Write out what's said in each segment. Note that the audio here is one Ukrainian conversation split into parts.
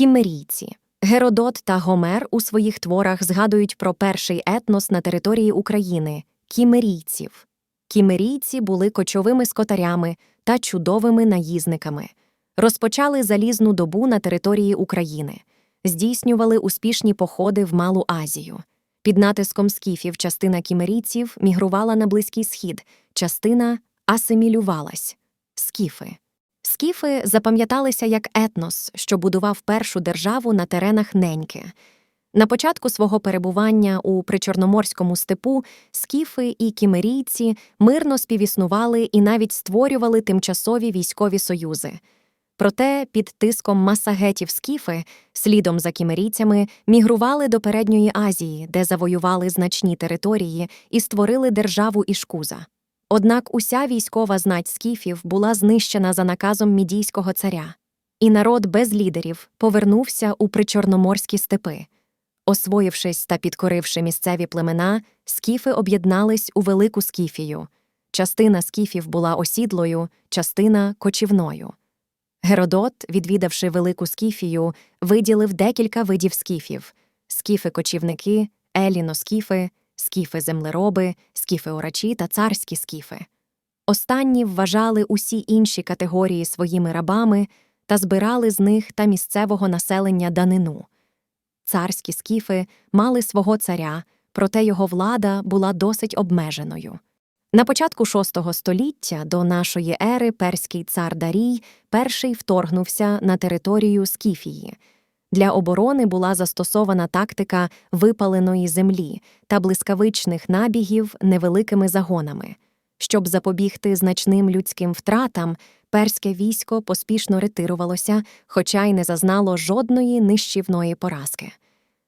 Кіммерійці. Геродот та Гомер у своїх творах згадують про перший етнос на території України кімерійців. Кімерійці були кочовими скотарями та чудовими наїзниками. Розпочали залізну добу на території України, здійснювали успішні походи в Малу Азію. Під натиском скіфів частина кімерійців мігрувала на Близький Схід, частина асимілювалась. Скіфи. Скіфи запам'яталися як етнос, що будував першу державу на теренах неньки. На початку свого перебування у причорноморському степу скіфи і кімерійці мирно співіснували і навіть створювали тимчасові військові союзи. Проте під тиском масагетів скіфи, слідом за кімерійцями, мігрували до Передньої Азії, де завоювали значні території і створили державу Ішкуза. Однак уся військова знать скіфів була знищена за наказом мідійського царя, і народ без лідерів повернувся у причорноморські степи. Освоївшись та підкоривши місцеві племена, скіфи об'єднались у велику скіфію. Частина скіфів була осідлою, частина кочівною. Геродот, відвідавши велику скіфію, виділив декілька видів скіфів: скіфи-кочівники, еліноскіфи, скіфи-землероби, скіфи-орачі та царські скіфи. Останні вважали усі інші категорії своїми рабами та збирали з них та місцевого населення данину. Царські скіфи мали свого царя, проте його влада була досить обмеженою. На початку VI століття до нашої ери перський цар Дарій перший вторгнувся на територію Скіфії. Для оборони була застосована тактика випаленої землі та блискавичних набігів невеликими загонами. Щоб запобігти значним людським втратам, перське військо поспішно ретирувалося, хоча й не зазнало жодної нищівної поразки.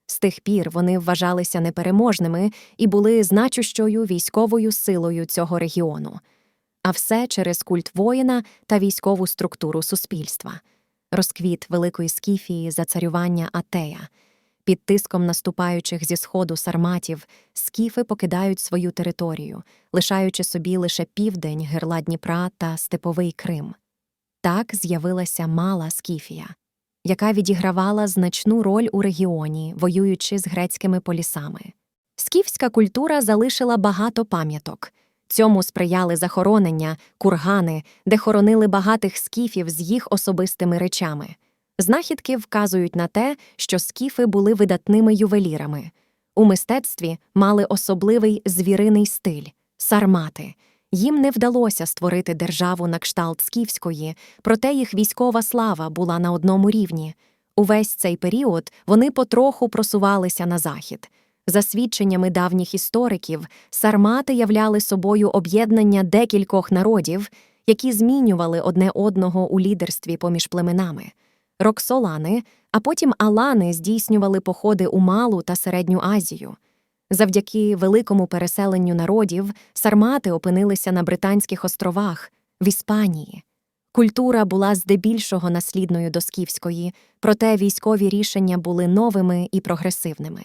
З тих пір вони вважалися непереможними і були значущою військовою силою цього регіону. А все через культ воїна та військову структуру суспільства. Розквіт Великої Скіфії за царювання Атея. Під тиском наступаючих зі сходу сарматів скіфи покидають свою територію, лишаючи собі лише південь герла Дніпра та Степовий Крим. Так з'явилася мала Скіфія яка відігравала значну роль у регіоні, воюючи з грецькими полісами. Скіфська культура залишила багато пам'яток. Цьому сприяли захоронення, кургани, де хоронили багатих скіфів з їх особистими речами. Знахідки вказують на те, що скіфи були видатними ювелірами. У мистецтві мали особливий звіриний стиль сармати. Їм не вдалося створити державу на кшталт скіфської, проте їх військова слава була на одному рівні. Увесь цей період вони потроху просувалися на захід. За свідченнями давніх істориків, сармати являли собою об'єднання декількох народів, які змінювали одне одного у лідерстві поміж племенами. Роксолани, а потім алани здійснювали походи у Малу та Середню Азію. Завдяки великому переселенню народів сармати опинилися на Британських островах в Іспанії. Культура була здебільшого наслідною до скіфської, проте військові рішення були новими і прогресивними.